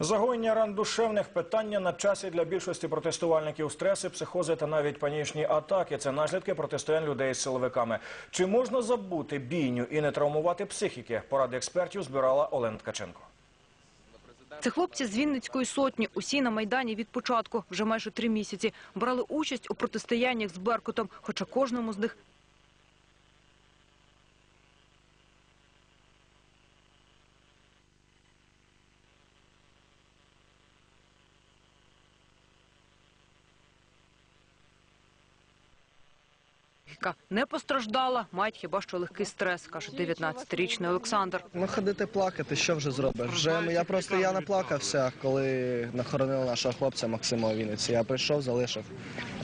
Загоєння ран душевних питання на часі для більшості протестувальників стреси, психози та навіть панічні атаки. Це наслідки протистоянь людей з силовиками. Чи можна забути бійню і не травмувати психіки? Поради експертів збирала Олена Ткаченко. Це хлопці з Вінницької сотні. Усі на Майдані від початку, вже майже три місяці, брали участь у протистояннях з Беркутом, хоча кожному з них психіка не постраждала, мають хіба що легкий стрес, каже 19-річний Олександр. Ну, ходити плакати, що вже зробиш? Вже я просто я наплакався, коли нахоронили нашого хлопця Максима у Вінниці. Я прийшов, залишив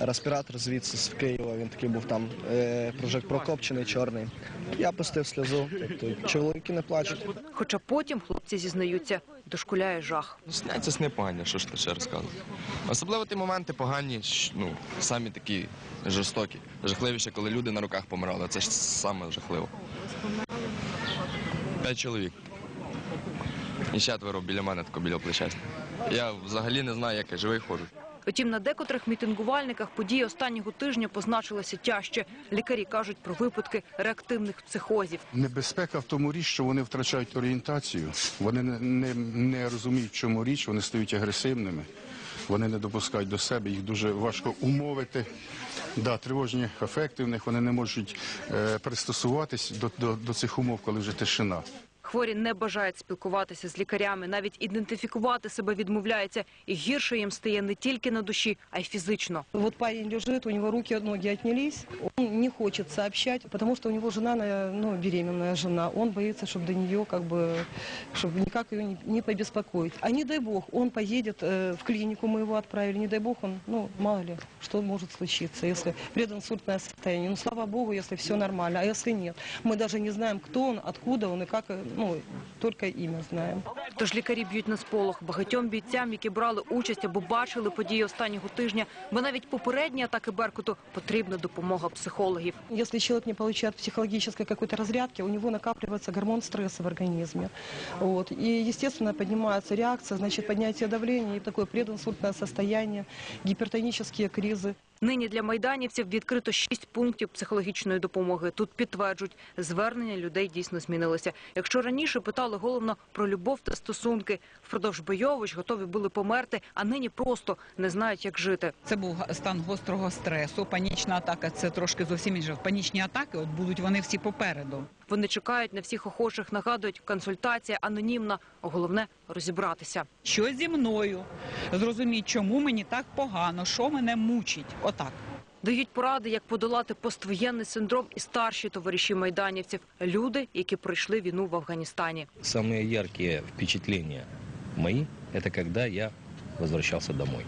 респіратор звідси з Києва. Він такий був там е, прожик прокопчений, чорний. Я пустив сльозу. Тобто чоловіки не плачуть. Хоча потім хлопці зізнаються, дошкуляє жах. Сняться сни погані, що ж ти ще розказувати. Особливо ті моменти погані, ну, самі такі жорстокі. Жахливіше, коли люди на руках помирали. Це ж саме жахливо. П'ять чоловік. І четверо біля мене, тако біля плеча. Я взагалі не знаю, як я живий ходжу. Втім, на декотрих мітингувальниках події останнього тижня позначилися тяжче. Лікарі кажуть про випадки реактивних психозів. Небезпека в тому річ, що вони втрачають орієнтацію, вони не, не, не розуміють, в чому річ, вони стають агресивними, вони не допускають до себе, їх дуже важко умовити. Да, тривожні афекти в них, вони не можуть е, пристосуватись до, до, до цих умов, коли вже тишина. Хворі не бажають спілкуватися з лікарями, навіть ідентифікувати себе відмовляються. І гірше їм стає не тільки на душі, а й фізично. Вот парень лежит, у него руки, ноги отнялись. Он не хочет сообщать, потому что у него жена, на- ну, беременная жена. Он боится, чтобы до нее, как бы, чтобы никак ее не, не побеспокоить. А не дай бог, он поедет э, в клинику, мы его отправили, не дай бог, он, ну, мало ли, что может случиться, если прединсультное состояние. Ну, слава богу, если все нормально, а если нет. Мы даже не знаем, кто он, откуда он и как, э, ну, только имя знаем. Тож лікарі б'ють на сполох багатьом бійцям, які брали участь або бачили події останнього тижня, бо навіть попередні атаки Беркуту потрібна допомога психологів. Если человек не получает психологической какой-то разрядки, у него накапливается гормон стресса в организме. Вот. И, естественно, поднимается реакция, значит, поднятие давления и такое прединсультное состояние, гипертонические кризы. Нині для майданівців відкрито шість пунктів психологічної допомоги. Тут підтверджують, звернення людей дійсно змінилося. Якщо раніше питали головно про любов та стосунки, впродовж бойовищ готові були померти, а нині просто не знають, як жити. Це був стан гострого стресу. Панічна атака це трошки зовсім інше. Панічні атаки, от будуть вони всі попереду. Вони чекають на всіх охочих, нагадують, консультація анонімна. Головне розібратися. Що зі мною? Зрозуміть, чому мені так погано, що мене мучить. Отак. Дають поради, як подолати поствоєнний синдром і старші товариші майданівців, люди, які пройшли війну в Афганістані. Самые яркие впечатления мои – это когда я возвращался домой.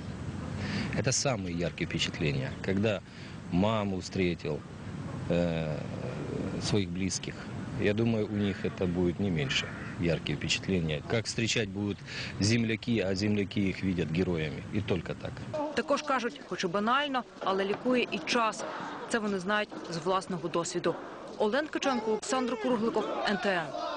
Это самые яркие впечатления, когда маму встретил, э, своих близких. Я думаю, у них это будет не меньше яркие впечатления. Как встречать будут земляки, а земляки их видят героями. И только так. Також кажуть, хоч і банально, але лікує і час. Це вони знають з власного досвіду. Олен Киченко, Олександр Кругликов, НТН.